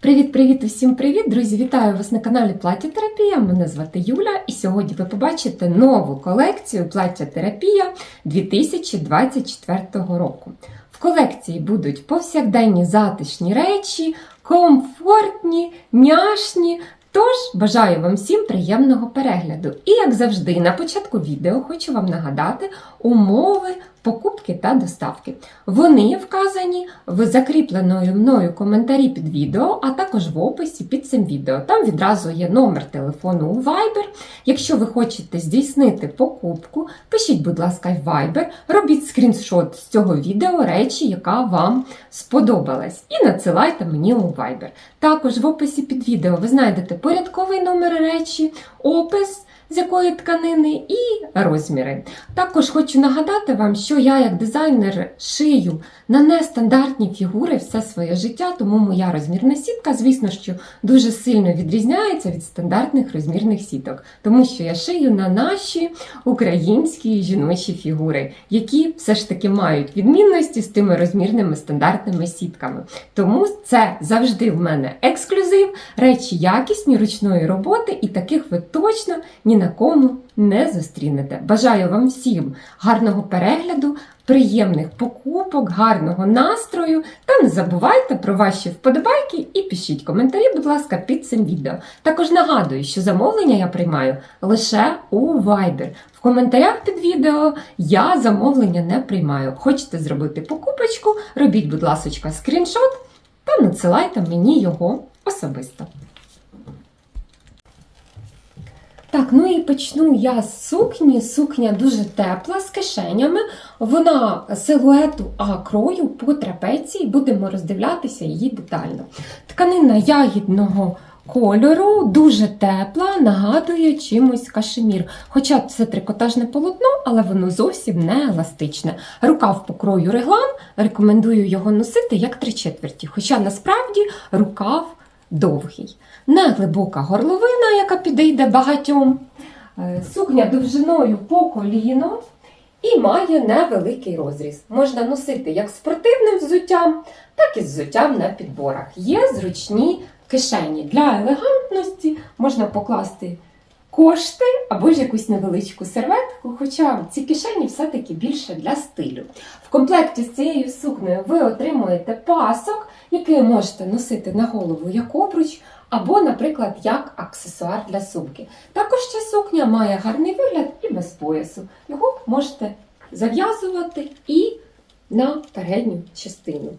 Привіт-привіт, усім привіт! Друзі, вітаю вас на каналі Плаття Терапія. Мене звати Юля, і сьогодні ви побачите нову колекцію Плаття Терапія 2024 року. В колекції будуть повсякденні затишні речі, комфортні, няшні. Тож бажаю вам всім приємного перегляду. І, як завжди, на початку відео хочу вам нагадати умови покупки та доставки. Вони вказані в закріпленої мною коментарі під відео, а також в описі під цим відео. Там відразу є номер телефону у Viber. Якщо ви хочете здійснити покупку, пишіть, будь ласка, в Viber, робіть скріншот з цього відео речі, яка вам сподобалась, і надсилайте мені у Viber. Також в описі під відео ви знайдете порядковий номер речі, опис з якої тканини і розміри. Також хочу нагадати вам, що я, як дизайнер, шию на нестандартні фігури все своє життя, тому моя розмірна сітка, звісно, що дуже сильно відрізняється від стандартних розмірних сіток, тому що я шию на наші українські жіночі фігури, які все ж таки мають відмінності з тими розмірними стандартними сітками. Тому це завжди в мене ексклюзив, речі якісні, ручної роботи, і таких ви точно ні на кому не зустрінете. Бажаю вам всім гарного перегляду, приємних покупок, гарного настрою. Та не забувайте про ваші вподобайки і пишіть коментарі, будь ласка, під цим відео. Також нагадую, що замовлення я приймаю лише у Viber. В коментарях під відео я замовлення не приймаю. Хочете зробити покупочку, робіть, будь ласка, скріншот та надсилайте мені його особисто. Так, ну і почну я з сукні. Сукня дуже тепла, з кишенями. Вона силуету А крою по трапеції, будемо роздивлятися її детально. Тканина ягідного кольору, дуже тепла, нагадує чимось кашемір. Хоча це трикотажне полотно, але воно зовсім не еластичне. Рукав по крою реглан, рекомендую його носити як три четверті. Хоча насправді рукав довгий. неглибока горловина, яка підійде багатьом. Е, Сукня довжиною по коліно і має невеликий розріз. Можна носити як спортивним взуттям, так і взуттям на підборах. Є зручні кишені. Для елегантності можна покласти кошти або ж якусь невеличку серветку, хоча ці кишені все-таки більше для стилю. В комплекті з цією сукнею ви отримуєте пасок, який можете носити на голову як обруч, або, наприклад, як аксесуар для сумки. Також ця сукня має гарний вигляд і без поясу. Його можете зав'язувати і на передню частину.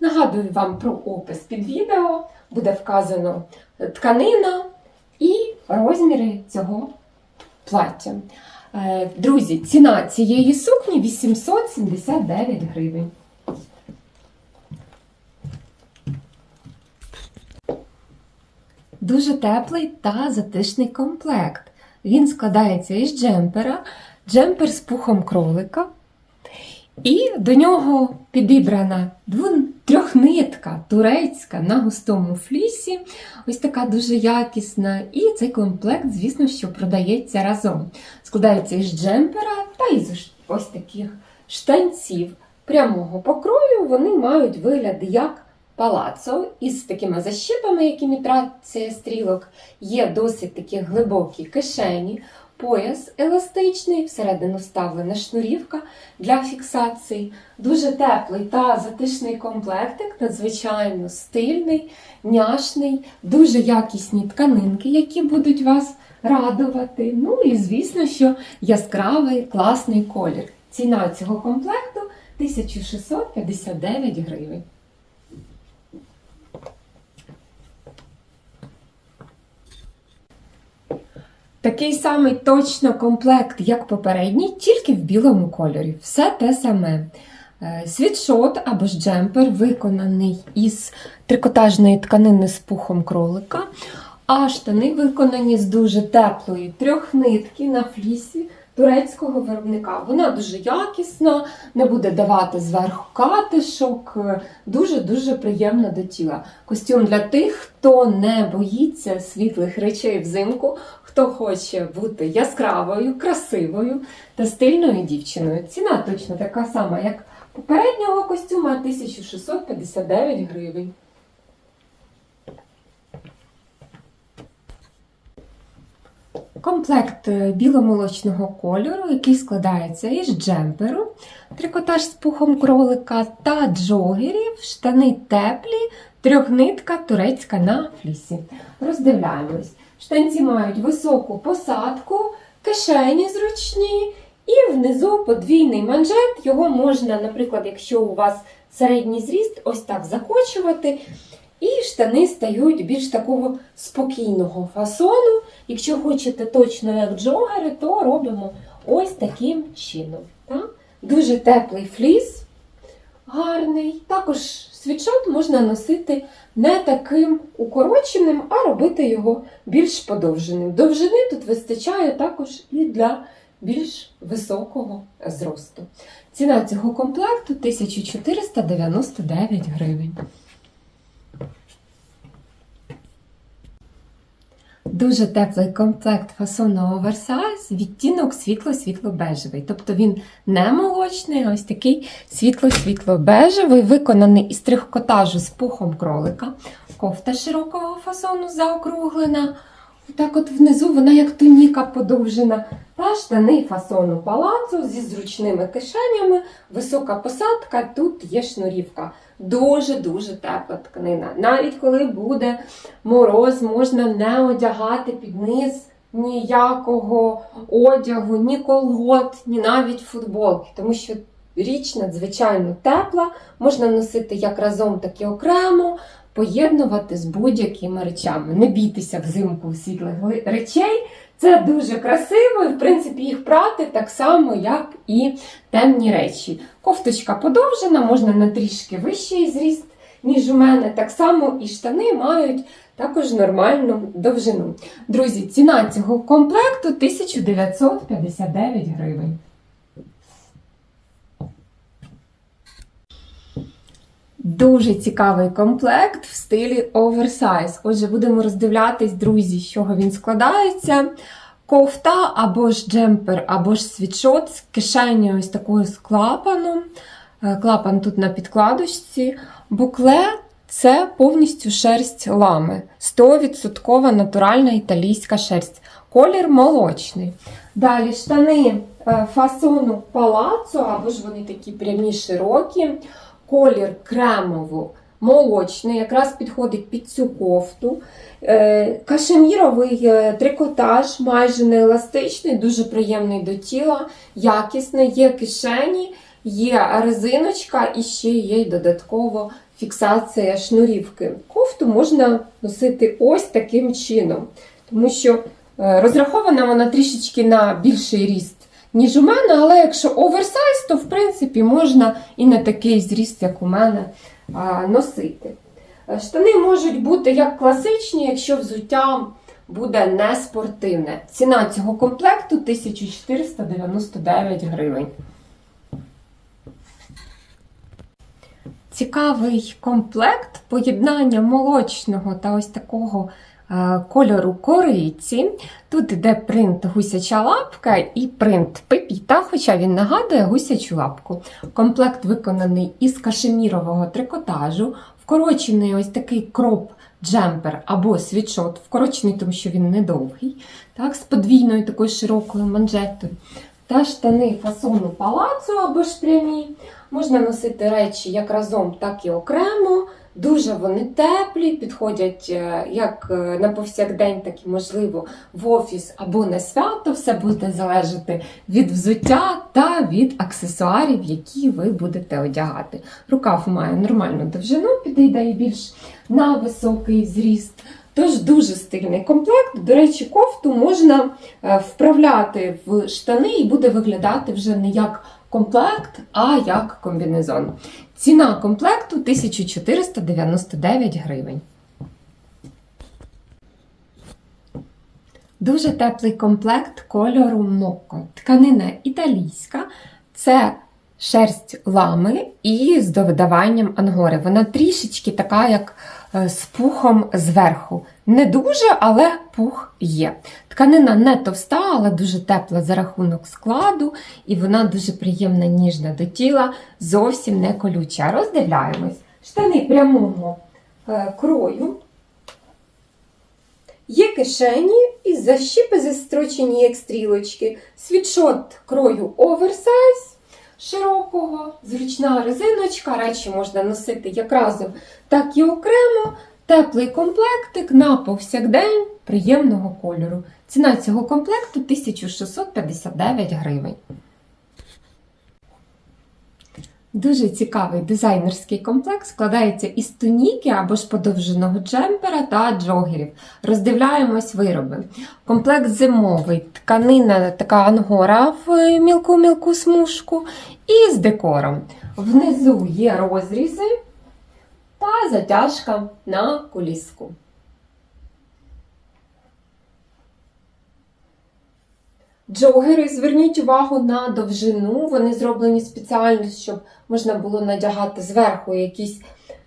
Нагадую вам про опис під відео, буде вказано тканина розміри цього плаття. Е, Друзі, ціна цієї сукні 879 гривень. Дуже теплий та затишний комплект. Він складається із джемпера, джемпер з пухом кролика. І до нього підібрана трьохнитка турецька на густому флісі. Ось така дуже якісна. І цей комплект, звісно, що продається разом. Складається із джемпера та із ось- таких штанців прямого покрою. Вони мають вигляд як палацо із такими защіпами, як імітація стрілок. Є досить такі глибокі кишені. Пояс еластичний, всередину вставлена шнурівка для фіксації. Дуже теплий та затишний комплектик, надзвичайно стильний, няшний, дуже якісні тканинки, які будуть вас радувати. Ну і звісно, що яскравий класний колір. Ціна цього комплекту 1659 гривень. Такий самий точно комплект, як попередній, тільки в білому кольорі. Все те саме. Е, Світшот або ж джемпер виконаний із трикотажної тканини з пухом кролика, а штани виконані з дуже теплої трьохнитки на флісі турецького виробника. Вона дуже якісна, не буде давати зверху катишок, е, дуже-дуже приємна до тіла. Костюм для тих, хто не боїться світлих речей взимку, хто хоче бути яскравою, красивою та стильною дівчиною. Ціна точно така сама, як попереднього костюма 1659 гривень. Комплект е, біломолочного кольору, який складається із джемперу, трикотаж з пухом кролика та джогерів, штани теплі, трьохнитка турецька на флісі. Роздивляємось. Штанці мають високу посадку, кишені зручні і внизу подвійний манжет. Його можна, наприклад, якщо у вас середній зріст, ось так закочувати. І штани стають більш такого спокійного фасону. Якщо хочете точно як джогери, то робимо ось таким чином. Так? Дуже теплий фліс, гарний. Також світшот можна носити не таким укороченим, а робити його більш подовженим. Довжини тут вистачає також і для більш високого зросту. Ціна цього комплекту 1499 гривень. Дуже теплий комплект фасону оверсайз, відтінок світло-світло-бежевий. Тобто він не молочний, а ось такий світло-світло-бежевий, виконаний із трикотажу з пухом кролика. Кофта широкого фасону заокруглена. Так от внизу вона як туніка подовжена. Та штани фасону палацу зі зручними кишенями, висока посадка, тут є шнурівка. Дуже-дуже тепла тканина. Навіть коли буде мороз, можна не одягати під низ ніякого одягу, ні колгот, ні навіть футболки, тому що річ надзвичайно тепла, можна носити як разом, так і окремо, поєднувати з будь-якими речами. Не бійтеся взимку світлих речей. Це дуже красиво, і в принципі їх прати так само, як і темні речі. Кофточка подовжена, можна на трішки вищий зріст, ніж у мене. Так само і штани мають також нормальну довжину. Друзі, ціна цього комплекту 1959 гривень. Дуже цікавий комплект в стилі оверсайз. Отже, будемо роздивлятись, друзі, з чого він складається. Кофта або ж джемпер, або ж світшот з кишенею ось такою з клапаном. Е, клапан тут на підкладочці. Букле це повністю шерсть лами. 100% натуральна італійська шерсть. Колір молочний. Далі штани е, фасону палацу, або ж вони такі прямі широкі колір кремово молочний, якраз підходить під цю кофту. Е, кашеміровий е, трикотаж, майже не еластичний, дуже приємний до тіла, якісний, є кишені, є резиночка і ще є додатково фіксація шнурівки. Кофту можна носити ось таким чином, тому що е, розрахована вона трішечки на більший ріст ніж у мене, але якщо оверсайз, то в принципі можна і на такий зріст, як у мене, носити. Е, штани можуть бути як класичні, якщо взуття буде не спортивне. Ціна цього комплекту 1499 гривень. Цікавий комплект поєднання молочного та ось такого кольору кориці. Тут йде принт гусяча лапка і принт пепіта, хоча він нагадує гусячу лапку. Комплект виконаний із кашемірового трикотажу, вкорочений ось такий кроп. Джемпер або світшот, вкорочений, тому що він недовгий, так, з подвійною такою широкою манжетою. Та штани фасону палацу або ж прямі. Можна носити речі як разом, так і окремо. Дуже вони теплі, підходять е, як е, на повсякдень, так і можливо в офіс або на свято. Все буде залежати від взуття та від аксесуарів, які ви будете одягати. Рукав має нормальну довжину, підійде і більш на високий зріст. Тож дуже стильний комплект. До речі, кофту можна е, вправляти в штани і буде виглядати вже не як комплект, а як комбінезон. Ціна комплекту 1499 гривень. Дуже теплий комплект кольору Мокко. Тканина італійська. Це шерсть лами і з додаванням ангори. Вона трішечки така, як е, з пухом зверху. Не дуже, але пух є. Тканина не товста, але дуже тепла за рахунок складу, і вона дуже приємна, ніжна до тіла, зовсім не колюча. Роздивляємось. Штани прямого е, крою. Є кишені і защіпи застрочені як стрілочки, світшот крою оверсайз широкого, зручна резиночка, речі можна носити як разом, так і окремо. Теплий комплектик на повсякдень приємного кольору. Ціна цього комплекту 1659 гривень. Дуже цікавий дизайнерський комплект складається із туніки або ж подовженого джемпера та джогерів. Роздивляємось вироби. Комплект зимовий, тканина така ангора в мілку-мілку смужку і з декором. Внизу є розрізи та затяжка на коліску. Джогери, зверніть увагу на довжину. Вони зроблені спеціально, щоб можна було надягати зверху якісь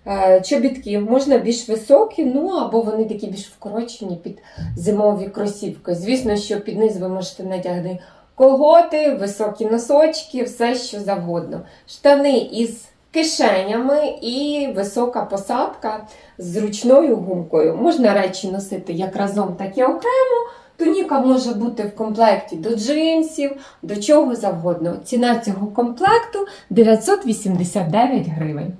е, чобітки. Можна більш високі, ну або вони такі більш вкорочені під зимові кросівки. Звісно, що під низ ви можете надягти колготи, високі носочки, все що завгодно. Штани із кишенями і висока посадка з зручною гумкою. Можна речі носити як разом, так і окремо. Туніка може бути в комплекті до джинсів, до чого завгодно. Ціна цього комплекту 989 гривень.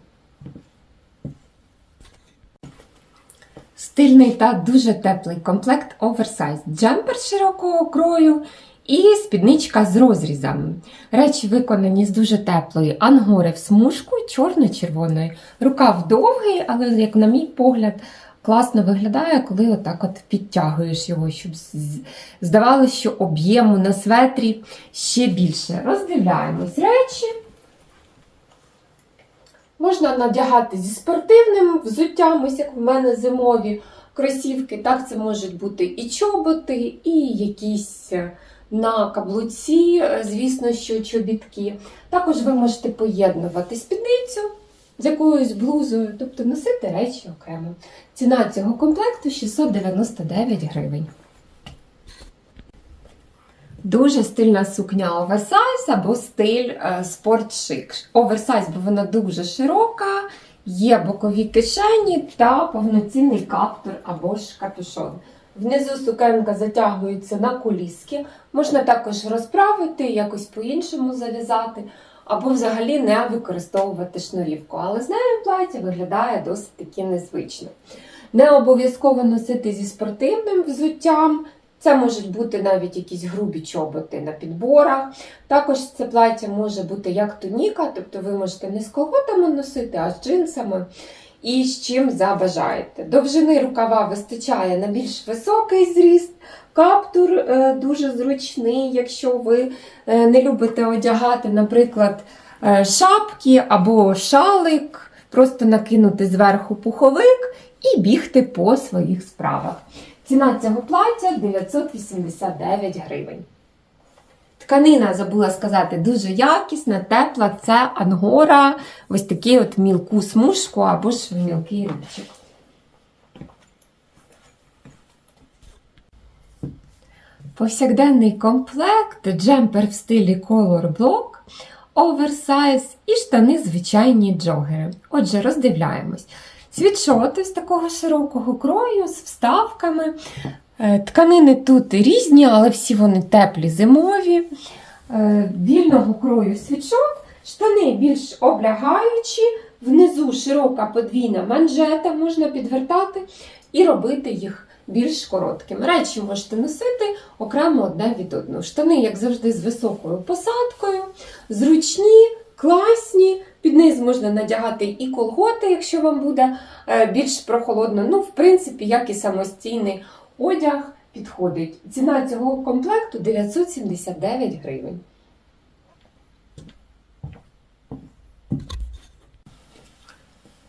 Стильний та дуже теплий комплект оверсайз. Джемпер широкого крою і спідничка з розрізами. Речі виконані з дуже теплої ангори в смужку чорно-червоної. Рукав довгий, але, як на мій погляд, класно виглядає, коли отак от підтягуєш його, щоб здавалося, що об'єму на светрі ще більше. Роздивляємось речі. Можна надягати зі спортивним взуттям, ось як в мене зимові кросівки. Так, це можуть бути і чоботи, і якісь е, на каблуці, е, звісно, що чобітки. Також ви можете поєднувати спідницю з якоюсь блузою, тобто носити речі окремо. Ціна цього комплекту 699 гривень. Дуже стильна сукня оверсайз або стиль е, спортшик. Оверсайз, бо вона дуже широка, є бокові кишені та повноцінний каптур або ж капюшон. Внизу сукенка затягується на коліски. Можна також розправити, якось по-іншому зав'язати, або взагалі не використовувати шнурівку. Але з нею плаття виглядає досить таки незвично. Не обов'язково носити зі спортивним взуттям. Це можуть бути навіть якісь грубі чоботи на підборах. Також це плаття може бути як туніка, тобто ви можете не з колготами носити, а з джинсами і з чим забажаєте. Довжини рукава вистачає на більш високий зріст. Каптур е, дуже зручний, якщо ви е, не любите одягати, наприклад, е, шапки або шалик, просто накинути зверху пуховик і бігти по своїх справах. Ціна цього плаття 989 гривень. Тканина, забула сказати, дуже якісна, тепла, це ангора, ось такий от мілку смужку або ж мілкий рубчик. Повсякденний комплект, джемпер в стилі Color Block, оверсайз і штани звичайні джогери. Отже, роздивляємось. Світшоти з такого широкого крою, з вставками. Е, Тканини тут різні, але всі вони теплі, зимові. Е, Вільного крою світшот, штани більш облягаючі, внизу широка подвійна манжета, можна підвертати і робити їх більш короткими. Речі можете носити окремо одне від одного. Штани, як завжди, з високою посадкою, зручні, класні. Під низ можна надягати і колготи, якщо вам буде е, більш прохолодно. Ну, в принципі, як і самостійний одяг підходить. Ціна цього комплекту 979 гривень.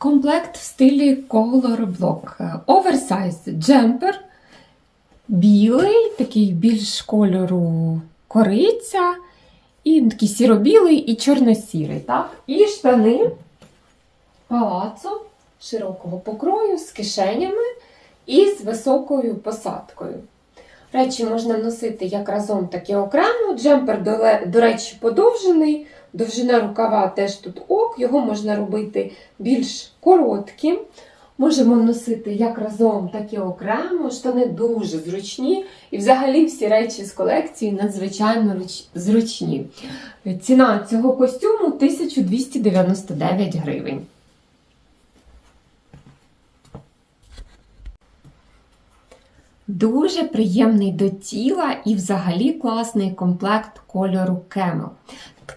Комплект в стилі Color Block. Оверсайз джемпер, білий, такий більш кольору кориця, і такий сіро-білий і чорно-сірий. Так? І штани палацу широкого покрою з кишенями і з високою посадкою. Речі можна носити як разом, так і окремо. Джемпер, до речі, подовжений, довжина рукава теж тут ок, його можна робити більш коротким. Можемо носити як разом, так і окремо. Штани дуже зручні. І взагалі всі речі з колекції надзвичайно зручні. Ціна цього костюму 1299 гривень. Дуже приємний до тіла і взагалі класний комплект кольору кемел.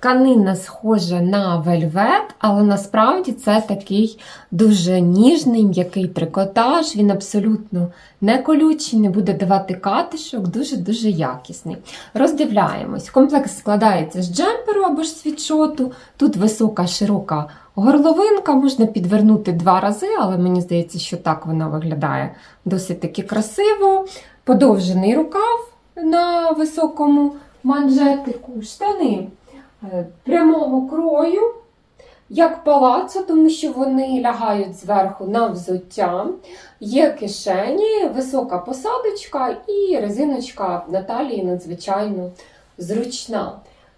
Тканина схожа на вельвет, але насправді це такий дуже ніжний, м'який трикотаж. Він абсолютно не колючий, не буде давати катишок, дуже-дуже якісний. Роздивляємось. Комплект складається з джемперу або ж світшоту. Тут висока, широка горловинка, можна підвернути два рази, але мені здається, що так вона виглядає досить таки красиво. Подовжений рукав на високому манжетику, штани прямого крою, як палацо, тому що вони лягають зверху на взуття. Є кишені, висока посадочка і резиночка на талії надзвичайно зручна.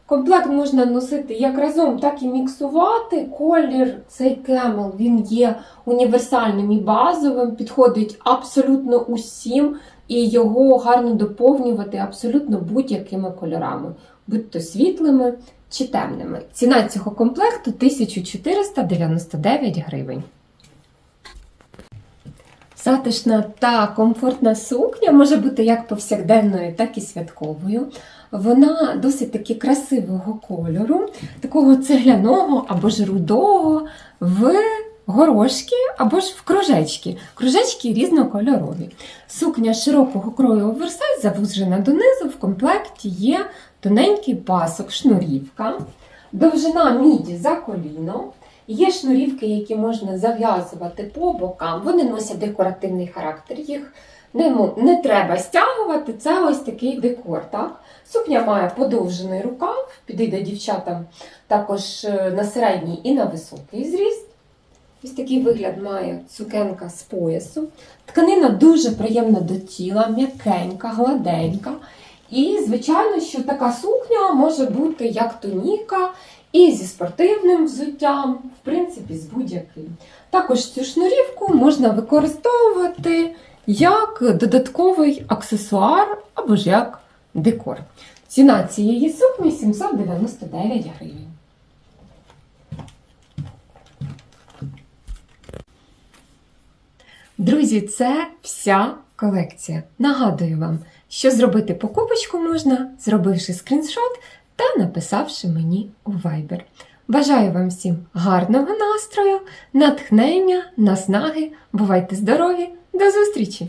Комплект можна носити як разом, так і міксувати. Колір цей кемел він є універсальним і базовим, підходить абсолютно усім, і його гарно доповнювати абсолютно будь-якими кольорами, будь то світлими чи темними. Ціна цього комплекту 1499 гривень. Затишна та комфортна сукня може бути як повсякденною, так і святковою. Вона досить таки красивого кольору, такого цегляного або ж рудого, в горошки або ж в кружечки. Кружечки різнокольорові. Сукня широкого крою оверсайз завужена донизу. В комплекті є тоненький пасок, шнурівка, довжина міді за коліно. Є шнурівки, які можна зав'язувати по бокам. Вони носять декоративний характер. Їх не, не треба стягувати. Це ось такий декор. Так? Сукня має подовжений рукав, підійде дівчатам також е, на середній і на високий зріст. Ось такий вигляд має сукенка з поясу. Тканина дуже приємна до тіла, м'якенька, гладенька. І, звичайно, що така сукня може бути як тоніка, і зі спортивним взуттям, в принципі, з будь-яким. Також цю шнурівку можна використовувати як додатковий аксесуар або ж як декор. Ціна цієї сукні 799 гривень. Друзі, це вся колекція. Нагадую вам, що зробити покупочку можна, зробивши скріншот та написавши мені у Viber. Бажаю вам всім гарного настрою, натхнення, наснаги. Бувайте здорові! До зустрічі!